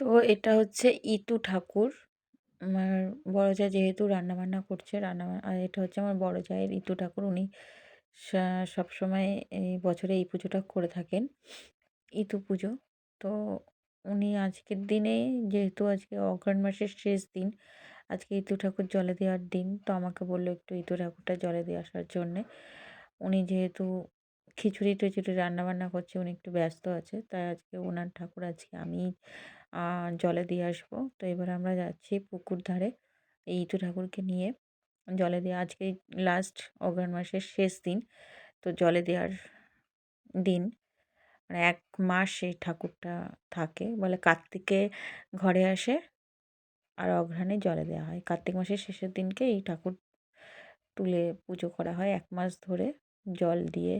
তো এটা হচ্ছে ইতু ঠাকুর। আমার বড় জা যেহেতু রান্নাবান্না করছে, রান্না আর এটা হচ্ছে আমার বড় জায়ের ইতু ঠাকুর। উনি সবসময় এই বছরে এই পুজোটা করে থাকেন, ইতু পুজো। তো উনি আজকের দিনে, যেহেতু আজকে অঘ্রাণ মাসের শেষ দিন, আজকে ইতু ঠাকুর জলে দেওয়ার দিন, তো আমাকে বলল একটু ইতু ঠাকুরটা জলে দিয়ে আসার জন্যে। উনি যেহেতু খিচুড়ি টিচুড়ি রান্নাবান্না করছে, উনি একটু ব্যস্ত আছে, তাই আজকে ওনার ঠাকুর, আজকে আমি জলে দিয়ে আসব। তো এবার আমরা যাচ্ছি পুকুর ধারে এই ইতু ঠাকুরকে নিয়ে। জলে দিয়ে আজকে লাস্ট অগ্রহণ মাসের শেষ দিন। তো জলে দেওয়ার দিন। মানে এক মাস এই ঠাকুরটা থাকে। বলে কার্তিকে ঘরে আসে আর অঘ্রাণে জলে দেওয়া হয়। কার্তিক মাসের শেষের দিনকে এই ঠাকুর তুলে পুজো করা হয়। এক মাস ধরে জল দিয়ে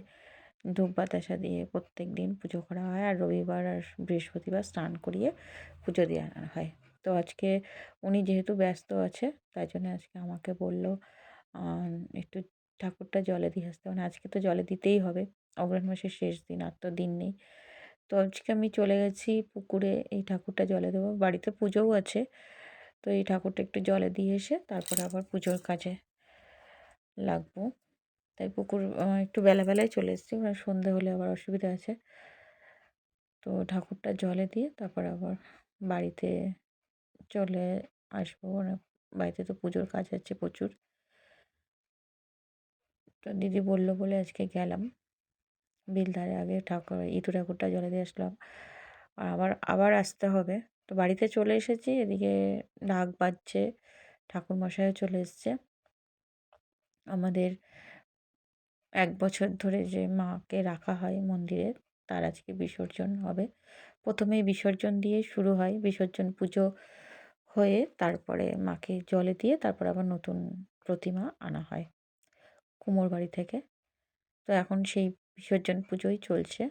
ধূপ বাতাসা দিয়ে প্রত্যেক দিন পুজো করা হয় আর রবিবার আর বৃহস্পতিবার স্নান করিয়ে পুজো দিয়ে আনা হয়। তো আজকে উনি যেহেতু ব্যস্ত আছে, তাই জন্য আজকে আমাকে বলল একটু ঠাকুরটা জলে দিয়ে আসতে মানে আজকে তো জলে দিতেই হবে অগ্রহণ মাসের শেষ দিন আর তো দিন নেই। তো আজকে আমি চলে গেছি পুকুরে, এই ঠাকুরটা জলে দেবো। বাড়িতে পুজোও আছে, তো এই ঠাকুরটা একটু জলে দিয়ে এসে তারপরে আবার পুজোর কাজে লাগবো। তাই পুকুর একটু বেলাবেলায় চলে এসেছি। মানে সন্ধে হলে আবার অসুবিধা আছে। তো ঠাকুরটা জলে দিয়ে তারপর আবার বাড়িতে চলে আসব। মানে বাড়িতে তো পুজোর কাজ আছে প্রচুর। তো দিদি বলল বলে আজকে গেলাম। বিলধারে আগে ঠাকুর ইটু ঠাকুরটা জলে দিয়ে আসলাম। আর আবার আবার আসতে হবে। তো বাড়িতে চলে এসেছি। এদিকে ঢাক বাজছে। ঠাকুরমশাইও চলে এসছে। আমাদের এক বছর ধরে যে মাকে রাখা হয় মন্দিরে তার আজকে বিসর্জন হবে। প্রথমেই বিসর্জন দিয়ে শুরু হয় বিসর্জন পুজো হয়ে তারপরে মাকে জলে দিয়ে তারপর আবার নতুন প্রতিমা আনা হয় কুমোর বাড়ি থেকে। তো এখন সেই বিসর্জন পুজোই চলছে।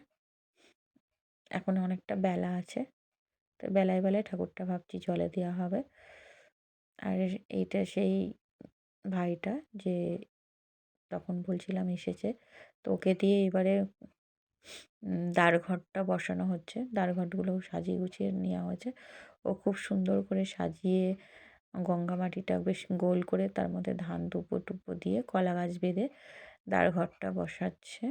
এখন অনেকটা বেলা আছে। তো বেলায় বেলায় ঠাকুরটা ভাবছি জলে দেওয়া হবে। আর এইটা সেই ভাইটা যে তখন বলছিলাম এসেছে। তো ওকে দিয়ে এবারে দ্বারঘরটা বসানো হচ্ছে। দ্বারঘরগুলো সাজিয়ে গুছিয়ে নেওয়া হয়েছে। ও খুব সুন্দর করে সাজিয়ে গঙ্গা মাটিটা বেশ গোল করে তার মধ্যে ধান দুপো টুপো দিয়ে কলা গাছ বেঁধে দ্বারঘরটা বসাচ্ছে।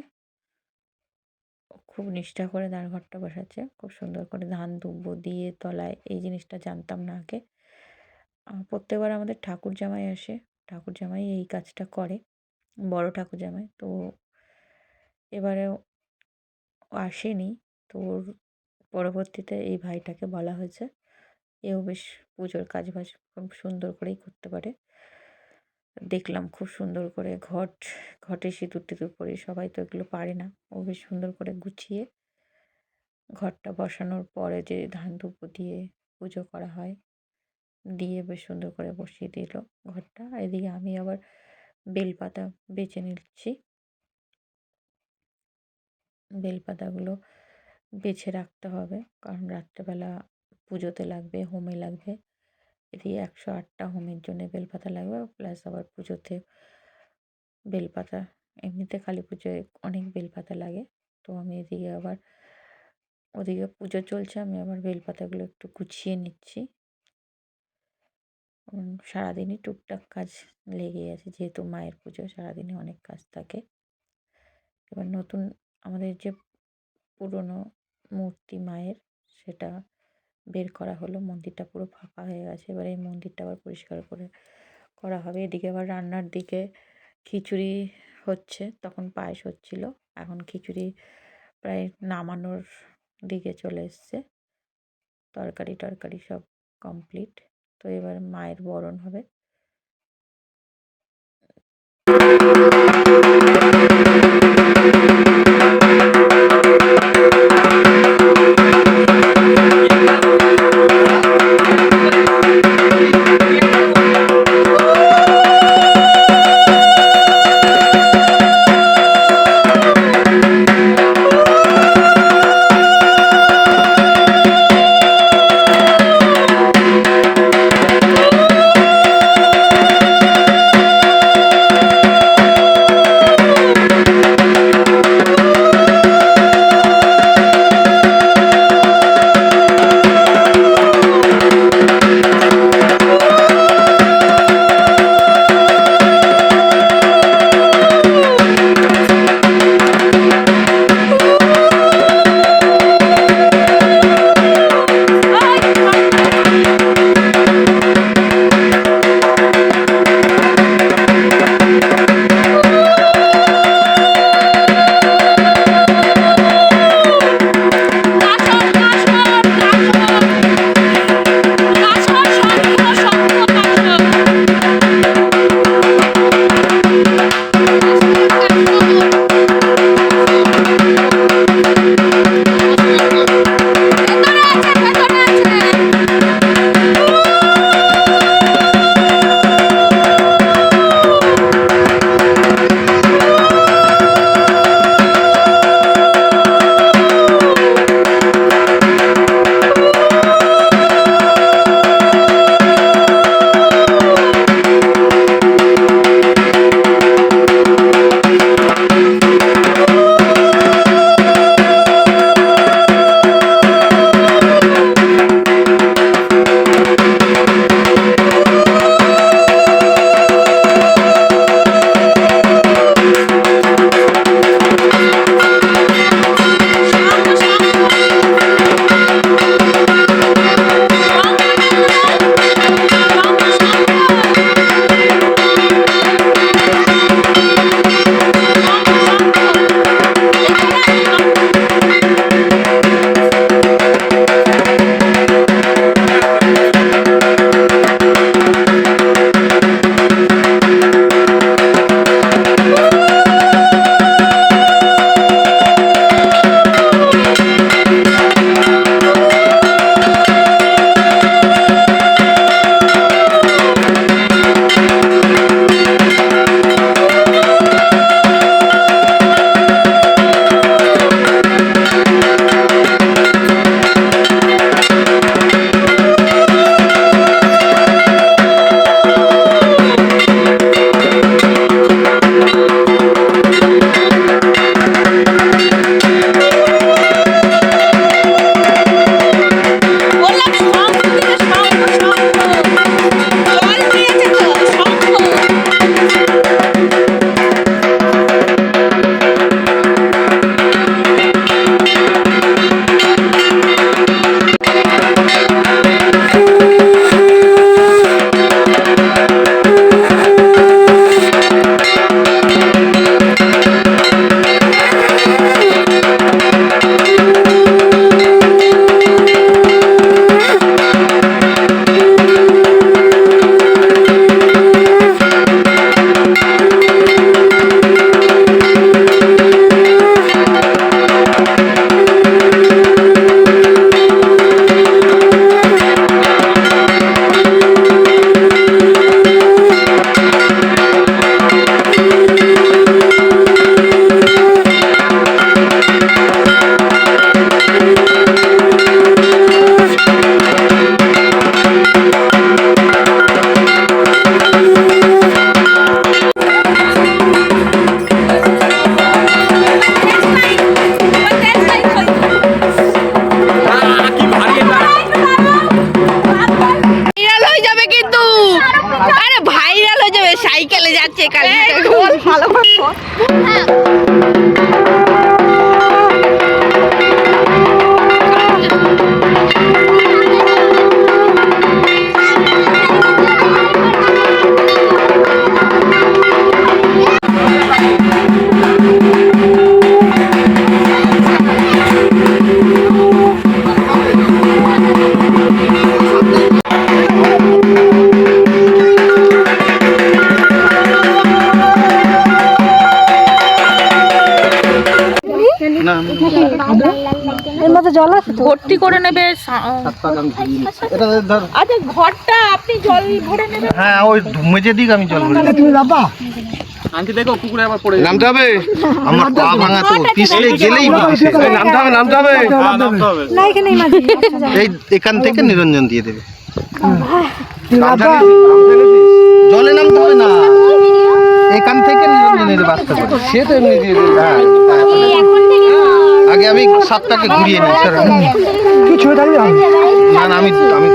খুব নিষ্ঠা করে দ্বারঘরটা বসাচ্ছে। খুব সুন্দর করে ধান দুব্বো দিয়ে তলায় এই জিনিসটা জানতাম না আগে। প্রত্যেকবার আমাদের ঠাকুর জামাই আসে। ঠাকুর জামাই এই কাজটা করে। বড় ঠাকুর জামাই তো এবারেও আসেনি। তো ওর পরবর্তীতে এই ভাইটাকে বলা হয়েছে। এও বেশ পুজোর কাজ বাজ খুব সুন্দর করেই করতে পারে। দেখলাম খুব সুন্দর করে ঘট ঘটে সিঁদুর টিঁদুর পরে, সবাই তো এগুলো পারে না। ও বেশ সুন্দর করে গুছিয়ে ঘরটা বসানোর পরে যে ধান ধূপ দিয়ে পুজো করা হয়, দিয়ে বেশ সুন্দর করে বসিয়ে দিল ঘরটা। এদিকে আমি আবার বেলপাতা বেছে নিচ্ছি। বেলপাতাগুলো বেছে রাখতে হবে, কারণ রাত্রেবেলা পুজোতে লাগবে, হোমে লাগবে। এদিকে একশো আটটা হোমের জন্য বেলপাতা লাগবে, প্লাস আবার পুজোতে বেলপাতা, এমনিতে কালী পুজোয় অনেক বেলপাতা লাগে। তো আমি এদিকে আবার, ওদিকে পুজো চলছে, আমি আবার বেলপাতাগুলো একটু গুছিয়ে নিচ্ছি। সারাদিনই টুকটাক কাজ লেগেই আছে। যেহেতু মায়ের পুজো সারাদিনে অনেক কাজ থাকে। এবার নতুন আমাদের যে পুরনো মূর্তি মায়ের, সেটা বের করা হলো। মন্দিরটা পুরো ফাঁকা হয়ে গেছে। এবার এই মন্দিরটা আবার পরিষ্কার করে করা হবে। এদিকে আবার রান্নার দিকে খিচুড়ি হচ্ছে, তখন পায়েস হচ্ছিল। এখন খিচুড়ি প্রায় নামানোর দিকে চলে এসছে। তরকারি টরকারি সব কমপ্লিট তো এবার মায়ের বরণ হবে। ভর্তি করে নেবে এটা ধর। আচ্ছা ঘরটা আপনি জল ভরে নেবেন? হ্যাঁ ওই মেজে দিক আমি জল ভরে দিই। নামতে হবে? আমার পা ভাঙা তো। পিছলে গেলেই পিছলে। এই নামতে হবে নামতে হবে। এই এখান থেকে নিরঞ্জন দিয়ে দেবে? জলে নামতে হবে না? এখান থেকে নিজের বাঁচতে হবে সে তো এমনি দিয়ে। হ্যাঁ, আগে আমি সাতটাকে ঘুরিয়ে নিই স্যার না না আমি আমি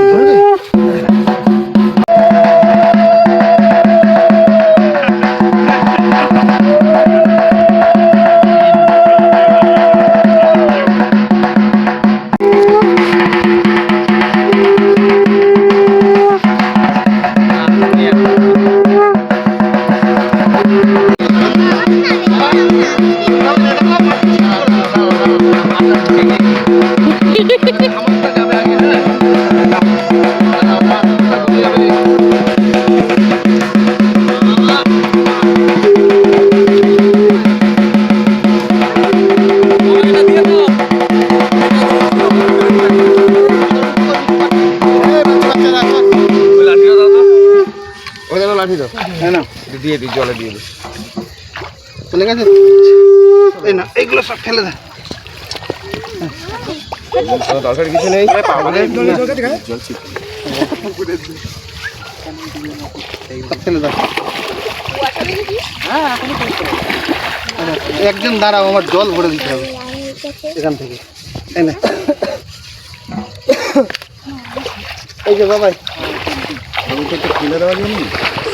দেখো দাও হ্যাঁ না। দিয়ে দিই জলে দিয়ে দিই। চলে গেছে এই না এইগুলো সব ফেলে দে। দরকার কিছু নেই? সব ফেলে দাও একজন দাঁড়াও আমার জল ভরে দিতে হবে। এখান থেকে। এই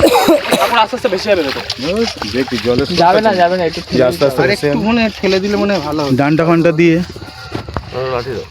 না এই যে বাবাই যাবে না যাবে না একটু আর একটু মনে ঠেলে দিলে। মনে হয় ভালো হবে। ডান্ডা ফান্ডা দিয়ে। লাঠি দাও।